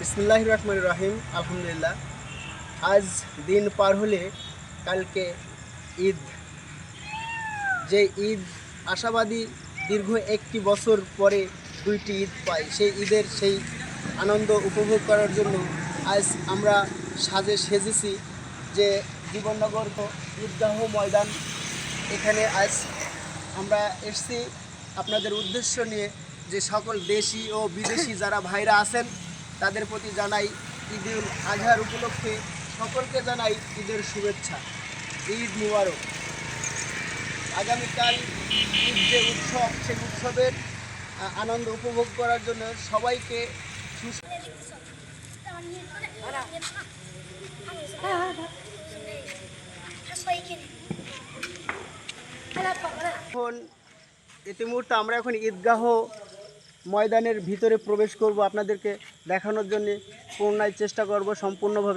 বিসমুল্লাহ রহমান রাহিম, আলহামদুলিল্লাহ। আজ দিন পার হলে কালকে ঈদ। যে ঈদ, আশাবাদী দীর্ঘ একটি বছর পরে দুইটি ঈদ পাই। সেই ঈদের সেই আনন্দ উপভোগ করার জন্য আজ আমরা সাজে সেজেছি যে জীবননগর ঈদগাহ ময়দান। এখানে আজ আমরা এসছি। আপনাদের উদ্দেশ্য নিয়ে যে সকল দেশি ও বিদেশি যারা ভাইরা আছেন তাদের প্রতি জানাই ঈদুল আজহার উপলক্ষে সকলকে জানাই ঈদের শুভেচ্ছা। ঈদ মুবারক। আগামীকাল ঈদ যে উৎসব সেই উৎসবের আনন্দ উপভোগ করার জন্য সবাইকে সুস্থ এখন ইতিমুহূর্তে আমরা এখন ঈদগাহ ময়দানের ভিতরে প্রবেশ করব আপনাদেরকে দেখানোর জন্যে। পূর্ণায় চেষ্টা করব সম্পূর্ণভাবে।